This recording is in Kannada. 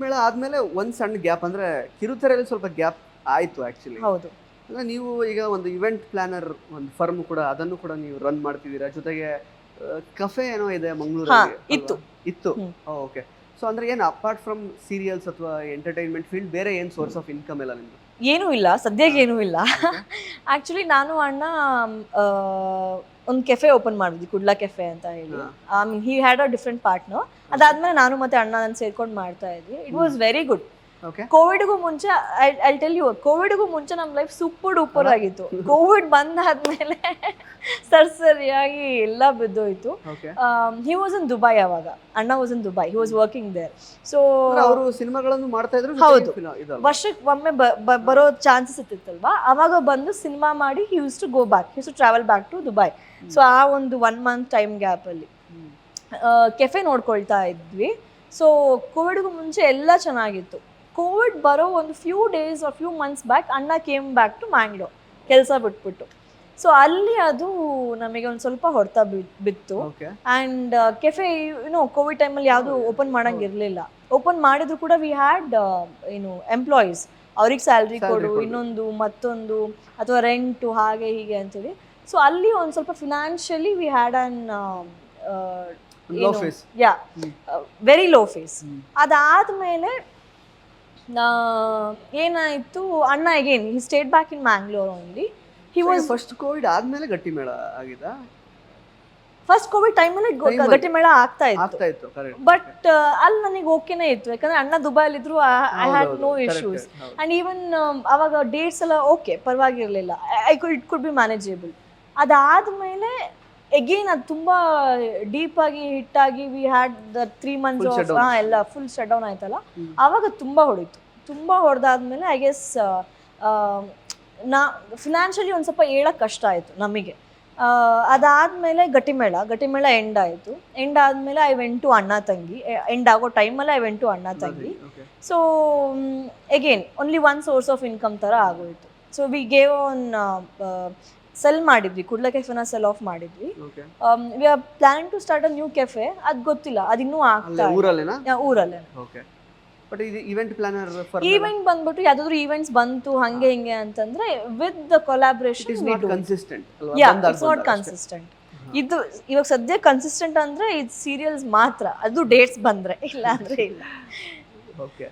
ಮೇಳ ಆದ್ಮೇಲೆ ಒಂದ್ ಸಣ್ಣ ಗ್ಯಾಪ್ ಅಂದ್ರೆ ಕಿರುತೆರೆಯಲ್ಲಿ ಸ್ವಲ್ಪ ಗ್ಯಾಪ್ ಆಯ್ತು ಆಕ್ಚುಲಿ ಹೌದು. ಅಂದ್ರೆ ನೀವು ಈಗ ಒಂದು ಇವೆಂಟ್ ಪ್ಲಾನರ್ ಒಂದು ಫರ್ಮ್ ಕೂಡ ಅದನ್ನು ಕೂಡ ನೀವು ರನ್ ಮಾಡ್ತಿದ್ದೀರಾ? ಜೊತೆಗೆ ಕಫೆ ಏನೋ ಇದೆ ಮಂಗಳೂರಲ್ಲಿ ಇತ್ತು. ಇತ್ತು. ಓಕೆ ಸೊ ಅಂದ್ರೆ ಏನು ಅಪಾರ್ಟ್ ಫ್ರಮ್ ಸೀರಿಯಲ್ಸ್ ಅಥವಾ ಎಂಟರ್ಟೈನ್ಮೆಂಟ್ ಫೀಲ್ಡ್ ಬೇರೆ ಏನು ಸೋರ್ಸ್ ಆಫ್ ಇನ್ಕಮ್ ಎಲ್ಲ ನಿಮ್ದು? ಏನೂ ಇಲ್ಲ ಸದ್ಯಕ್ಕೆ ಏನೂ ಇಲ್ಲ. ಆಕ್ಚುಲಿ ನಾನು ಅಣ್ಣ ಒಂದು ಕೆಫೆ ಓಪನ್ ಮಾಡಿದ್ವಿ ಕುಡ್ಲಾ ಕೆಫೆ ಅಂತ ಹೇಳಿ. I mean he had a different partner ಅದಾದ್ಮೇಲೆ ನಾನು ಮತ್ತೆ ಅಣ್ಣ ನಾನು ಸೇರ್ಕೊಂಡು ಮಾಡ್ತಾ ಇದ್ವಿ. ಇಟ್ ವಾಸ್ ವೆರಿ ಗುಡ್ ಕೋವಿಡ್ಗೂ ಮುಂಚೆ ಐ ಟೆಲ್ ಯು ಕೋವಿಡ್ಗೂ ಮುಂಚೆ ನಮ್ಮ ಲೈಫ್ ಸೂಪರ್ ಡೂಪರ್ ಆಗಿತ್ತು. ಕೋವಿಡ್ ಬಂದಾದ್ಮೇಲೆ ಸರ್ ಸರಿಯಾಗಿ ಎಲ್ಲ ಬಿದ್ದೋಯ್ತು. ಹಿ ವಾಸ್ ಇನ್ ದುಬೈ ಅವಾಗ. ಅಣ್ಣ was in Dubai he was working there so ಅವರು ಸಿನಿಮಾಗಳನ್ನು ಮಾಡ್ತಾ ಇದ್ರು ಹೌದು. ವರ್ಷಕ್ಕೆ ಒಮ್ಮೆ ಬರೋ ಚಾನ್ಸಸ್ ಇತ್ತಿತ್ತಲ್ವಾ? ಅವಾಗ ಬಂದು ಸಿನಿಮಾ ಮಾಡಿ he use to go back use to travel back to Dubai so ಆ ಒಂದು ಒನ್ ಮಂತ್ ಟೈಮ್ ಗ್ಯಾಪ್ ಅಲ್ಲಿ. ಕೆಫೆ ನೋಡ್ಕೊಳ್ತಾ ಇದ್ವಿ. ಸೊ ಕೋವಿಡ್ಗೂ ಮುಂಚೆ ಎಲ್ಲ ಚೆನ್ನಾಗಿತ್ತು. ಕೋವಿಡ್ ಬರೋ ಒಂದು few days few months back ಅಣ್ಣ ಕೇಮ್ ಬ್ಯಾಕ್ ಟು ಮ್ಯಾಂಗ್ಳೂರ್ ಕೆಲಸ ಬಿಟ್ಬಿಟ್ಟು. ಸೊ ಅಲ್ಲಿ ಅದು ನಮಗೆ ಒಂದು ಸ್ವಲ್ಪ ಹೊಡೆತ ಬಿತ್ತು. ಆ್ಯಂಡ್ ಕೆಫೆ ಯುನೋ ಕೋವಿಡ್ ಟೈಮಲ್ಲಿ ಯಾವುದು ಓಪನ್ ಮಾಡೋಂಗಿರಲಿಲ್ಲ ಓಪನ್ ಮಾಡಿದ್ರು ಕೂಡ ವಿ ಹ್ಯಾಡ್ ಏನು ಎಂಪ್ಲಾಯೀಸ್ ಅವ್ರಿಗೆ ಸ್ಯಾಲ್ರಿ ಕೊಡು. ಇನ್ನೊಂದು ಮತ್ತೊಂದು ಅಥವಾ ರೆಂಟು ಹಾಗೆ ಹೀಗೆ ಅಂತೇಳಿ. ಸೊ ಅಲ್ಲಿ ಒಂದು ಸ್ವಲ್ಪ financially we had phase yeah very low phase ಅದಾದಮೇಲೆ ಏನಾಯಿತು ಅಣ್ಣ ಅಗೇನ್ ಈ stayed back in Mangalore only he was first Covid ಆದ್ಮೇಲೆ ಗಟ್ಟಿ ಮೇಳ ಆಗಿದ? ಫಸ್ಟ್ ಕೋವಿಡ್ ಟೈಮಲ್ಲಿ. ಗಟ್ಟಿ ಮೇಳ ಆಗ್ತಾ ಇತ್ತು. ಬಟ್ ಅಲ್ಲಿ ನನಗೆ ಓಕೆನೇ ಇತ್ತು. ಯಾಕಂದ್ರೆ ಅಣ್ಣ ದುಬೈಲಿ ಇದ್ರು I had no issues and even ಅವಾಗ ಡೇಟ್ಸ್ ಎಲ್ಲ okay ಪರವಾಗಿರಲಿಲ್ಲ. I could it could be manageable ಅದಾದ್ಮೇಲೆ ಎಗೇನ್ ಅದು ತುಂಬಾ ಡೀಪ್ ಆಗಿ ಹಿಟ್ ಆಗಿ we had the three months ಎಲ್ಲ ಫುಲ್ ಶಟ್ ಡೌನ್ ಆಯ್ತಲ್ಲ. ಆವಾಗ ತುಂಬಾ ಹೊಡಿತು. ತುಂಬಾ ಹೊಡೆದಾದ್ಮೇಲೆ ಐ ಗೆಸ್ ನಾ ಫಿನಾನ್ಷಿಯಲಿ ಒಂದು ಸ್ವಲ್ಪ ಹೇಳಕ್ ಕಷ್ಟ ಆಯಿತು ನಮಗೆ. ಅದಾದಮೇಲೆ ಗಟಿಮೇಳ ಗಟಿಮೇಳ ಎಂಡ್ ಆಯಿತು. ಎಂಡ್ ಆದಮೇಲೆ I went to Anna Thangi. And ಆಗೋ ಟೈಮಲ್ಲಿ I went to Anna Thangi. So again only one source of income ಥರ ಆಗೋಯಿತು. So we gave on sell ಮಾಡಿದ್ವಿ ಕುಡ್ಲ ಕೆಫೆನ ಸೆಲ್ ಆಫ್ ಮಾಡಿದ್ವಿ. We are plan to start a new cafe ಅದು ಗೊತ್ತಿಲ್ಲ ಅದಿನ್ನೂ ಇನ್ನೂ ಆಗ್ತಾ ಊರಲ್ಲೇನಾ? ಊರಲ್ಲೇ ಓಕೆ ಬಟ್ ಇದು ಇವೆಂಟ್ ಪ್ಲಾನರ್ ಫಾರ್ ಈವೆಂಟ್ ಬಂದ್ಬಿಟ್ಟು ಯಾವ್ದಾದ್ರು ಈವೆಂಟ್ಸ್ ಬಂತು ಹಂಗೆ ಹಿಂಗೆ ಅಂತಂದ್ರೆ with the it collaboration is not consistent yeah it's not consistent ಇದು ಇವಾಗ ಸದ್ಯ ಕನ್ಸಿಸ್ಟೆಂಟ್ ಅಂದ್ರೆ ಇದು ಸೀರಿಯಲ್ಸ್ ಮಾತ್ರ ಅದು ಡೇಟ್ಸ್ ಬಂದ್ರೆ ಇಲ್ಲ ಅಂದ್ರೆ ಇಲ್ಲ. ಓಕೆ